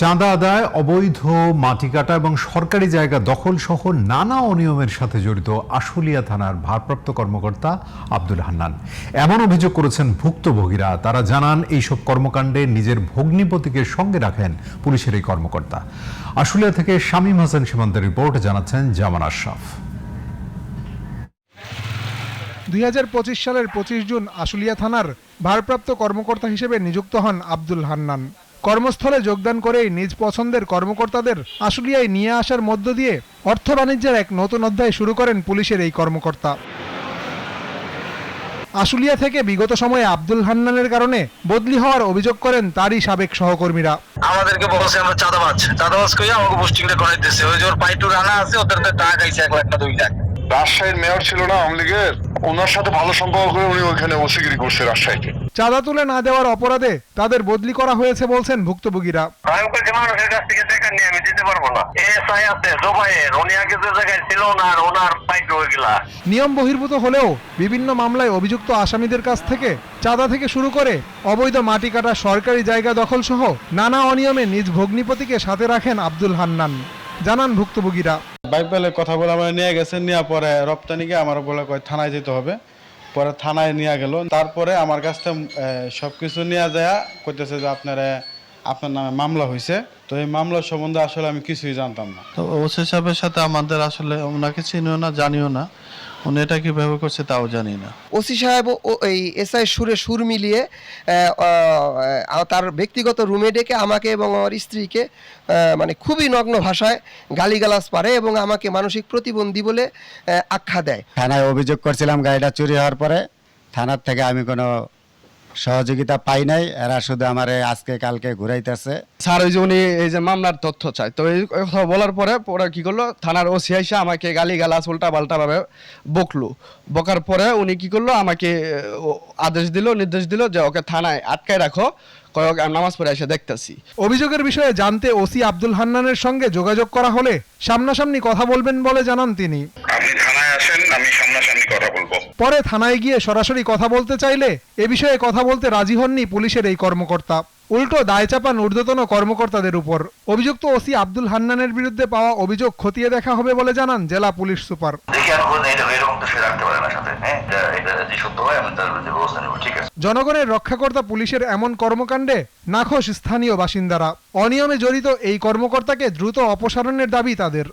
চাঁদা আদায়, অবৈধ মাটি কাটা এবং সরকারি জায়গা দখল সহ নানা অনিয়মের সাথে জড়িত আশুলিয়া থানার ভারপ্রাপ্ত কর্মকর্তা আব্দুল হান্নান। এমন অভিযোগ করেছেন ভুক্তভোগীরা। তারা জানান, এইসব কর্মকাণ্ডে নিজের ভগ্নিপতিকে সঙ্গে রাখেন পুলিশের এই কর্মকর্তা। আশুলিয়া থেকে শামীম হাসান সীমান্তের রিপোর্ট জানাচ্ছেন জামান আশরাফ। দুই হাজার পঁচিশ সালের পঁচিশ জুন আশুলিয়া থানার ভারপ্রাপ্ত কর্মকর্তা হিসেবে নিযুক্ত হন আব্দুল হান্নান। কর্মস্থলে যোগদান করেই নিজ পছন্দের কর্মকর্তাদের আশুলিয়ায় নিয়ে আসার মধ্য দিয়ে অর্থ বাণিজ্যের এক নতুন অধ্যায় শুরু করেন পুলিশের এই কর্মকর্তা। আশুলিয়া থেকে বিগত সময়ে আব্দুল হান্নানের কারণে বদলি হওয়ার অভিযোগ করেন তারই সাবেক সহকর্মীরা। আমাদেরকে বলছে আমরা চাঁদাবাজ। চাঁদাবাজ কই আমাকে পোস্টিংটা করাইতেছে ওই যে ওর পাইটু রানা আছে ওদের তো টাকা খাইছে এক লাখ না দুই লাখ। রাজশাহীর মেয়র ছিল না আওয়ামী লীগের। ওনার সাথে ভালো সম্পর্ক করে উনি ওইখানে ওসিগিরি করছে রাজশাহীতে। চাঁদা তুলে না দেওয়ার অপরাধে তাদের বদলি করা হয়েছে বলছেন ভুক্তভোগীরা। মানুষের কাছ থেকে টাকা নিয়ে আমি দিতে পারব না। এসআই আছে জোবাইয়ের উনি আগে যে জায়গায় ছিল না আর ওনার পাইটু ওইগুলা নিয়ম বহির্ভূত হলেও বিভিন্ন মামলায় অভিযুক্ত আসামিদের কাছ থেকে চাঁদা থেকে শুরু করে অবৈধ মাটি কাটা সরকারি জায়গা দখল সহ নানা অনিয়মে নিজ ভগ্নিপতিকে সাথে রাখেন আব্দুল হান্নান। জানান ভুক্তভোগীরা। বাইবেলের কথা বলে আমার নিয়ে গেছে নেওয়ার পরে রপ্তানিকে আমার বলে কয় থানায় যেতে হবে। পরে থানায় নিয়ে গেল। তারপরে আমার কাছ থেকে সব কিছু নিয়ে যায় করতেছে যে আপনারা, আপনার নামে মামলা হয়েছে তো এই মামলা সম্বন্ধে আসলে আমি কিছুই জানতাম না। তো ওসি সাহেবের সাথে আমাদের আসলে ওনাকে চিনিও না, জানিও না। উনি এটা কীভাবে করছে তাও জানি না। ওসি সাহেব ও এই এসআই সুরে সুর মিলিয়ে তার ব্যক্তিগত রুমে ডেকে আমাকে এবং আমার স্ত্রীকে মানে খুবই নগ্ন ভাষায় গালিগালাজ পারে এবং আমাকে মানসিক প্রতিবন্ধী বলে আখ্যা দেয়। থানায় অভিযোগ করছিলাম গাড়িটা চুরি হওয়ার পরে থানার থেকে আমি কোনো সহযোগিতা পাই নাই এরা শুধু আমারে আজকে কালকে ঘুরাইতেছে। স্যার ওই যে উনি এই যে মামলার তথ্য চাই। তো এই কথা বলার পরে ওরা কি করল? থানার ওসি আইসা আমাকে গালি গালাস উল্টা পাল্টা ভাবে বকলো। বকার পরে উনি কি করল? আমাকে ও, আদেশ দিল নির্দেশ দিল যে ওকে থানায় আটকায় রাখো। কয়েক নামাজ পড়ে এসে দেখতেছি। অভিযোগের বিষয়ে জানতে ওসি আব্দুল হান্নানের সঙ্গে যোগাযোগ করা হলে সামনাসামনি কথা বলবেন বলে জানান তিনি। আপনি আমি সামনাসামনি কথা বলব। পরে থানায় গিয়ে সরাসরি কথা বলতে চাইলে এ বিষয়ে কথা বলতে রাজি হননি পুলিশের এই কর্মকর্তা। উল্টো দায় চাপান ঊর্ধ্বতন কর্মকর্তাদের উপর। অভিযুক্ত ওসি আব্দুল হান্নানের বিরুদ্ধে পাওয়া অভিযোগ খতিয়ে দেখা হবে বলে জানান জেলা পুলিশ সুপার। হ্যাঁ? জনগণের রক্ষাকর্তা পুলিশের এমন কর্মকাণ্ডে নাখোশ স্থানীয় বাসিন্দারা। অনিয়মে জড়িত এই কর্মকর্তাকে দ্রুত অপসারণের দাবি তাদের।